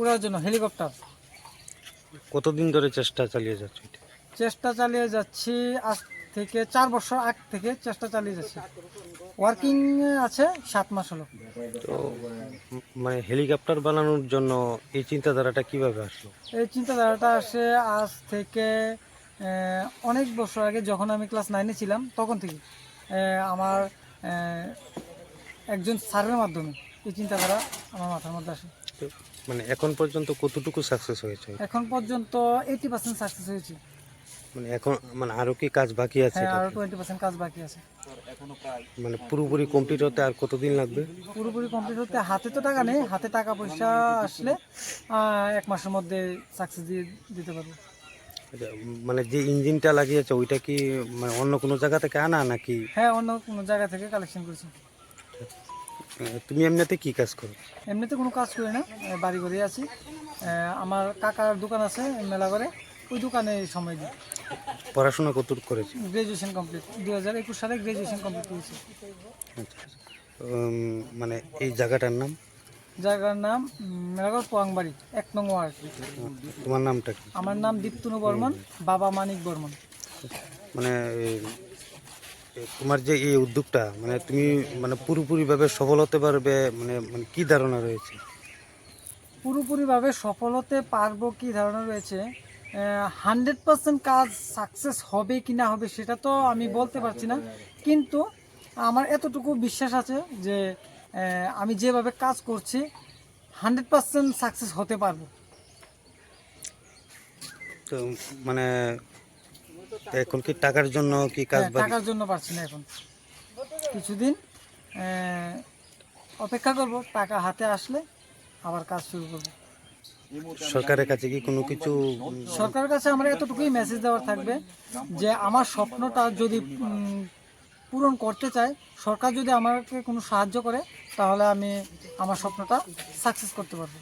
উড়ার জন্য হেলিকপ্টার। কতদিন ধরে চেষ্টা চালিয়ে যাচ্ছে চেষ্টা চালিয়ে যাচ্ছি আজ থেকে চার বছর আগ থেকে চেষ্টা চালিয়ে যাচ্ছি। ওয়ার্কিং আছে সাত মাস হলো। তো মানে হেলিকপ্টার বানানোর জন্য এই চিন্তাধারাটা কীভাবে আসলো? এই চিন্তাধারাটা আসে আজ থেকে অনেক বছর আগে যখন আমি ক্লাস নাইনে ছিলাম তখন থেকে আমার একজন স্যারের মাধ্যমে এই চিন্তাধারা আমার মাথার মধ্যে আসে। মানে এখন পর্যন্ত কতটুকু সাকসেস হয়েছে? এখন পর্যন্ত এইটি পার্সেন্ট সাকসেস হয়েছে। মানে এখন মানে আরও কি কাজ বাকি আছে হ্যাঁ? টোয়েন্টি পার্সেন্ট কাজ বাকি আছে। মানে পুরোপুরি কমপ্লিট হতে আর কতদিন লাগবে? পুরোপুরি কমপ্লিট হতে হাতে তো টাকা নেই হাতে টাকা পয়সা আসলে এক মাসের মধ্যে সাকসেস দিয়ে দিতে পারব। আচ্ছা, মানে যে ইঞ্জিনটা লাগিয়েছে ওইটা কি মানে অন্য কোনো জায়গা থেকে আনা নাকি? হ্যাঁ অন্য কোনো জায়গা থেকে কালেকশন করেছি। তুমি এমনিতে কি কাজ করো? এমনিতে কোনো কাজ করি না বাড়ি ঘরে আছি। আমার কাকার দোকান আছে মেলা করে ওই দোকানে সময় দিই। পড়াশোনা কতটুকু করেছি? গ্রাজুয়েশন কমপ্লিট দু হাজার একুশ সালে গ্রাজুয়েশন কমপ্লিট করেছি। আচ্ছা মানে এই জায়গাটার নাম? জায়গার নাম উম, মেলাগড় পোয়াংবাড়ি এক নং ওয়ার্ড। তোমার নামটা কি? আমার নাম দীপ্তনু বর্মন বাবা মানিক বর্মন। মানে তোমার যে এই উদ্যোগটা মানে তুমি মানে পুরোপুরিভাবে সফল হতে পারবে মানে মানে কি ধারণা রয়েছে? পুরোপুরিভাবে সফল হতে পারব কি ধারণা রয়েছে? হান্ড্রেড পার্সেন্ট কাজ সাকসেস হবে কি না হবে সেটা তো আমি বলতে পারছি না। কিন্তু আমার এতটুকু বিশ্বাস আছে যে আমি যেভাবে কাজ করছি হান্ড্রেড পার্সেন্ট সাকসেস হতে পারব। তো মানে এখন কি টাকার জন্য কি কাজ হ্যাঁ, টাকার জন্য পারছি না এখন। কিছুদিন অপেক্ষা করব টাকা হাতে আসলে আবার কাজ শুরু করব। সরকারের কাছে কি কোনো কিছু সরকারের কাছে আমার এতটুকুই মেসেজ দেওয়ার থাকবে যে আমার স্বপ্নটা যদি পূরণ করতে চাই সরকার যদি আমাকে কোনো সাহায্য করে তাহলে আমি আমার স্বপ্নটা সাকসেস করতে পারব।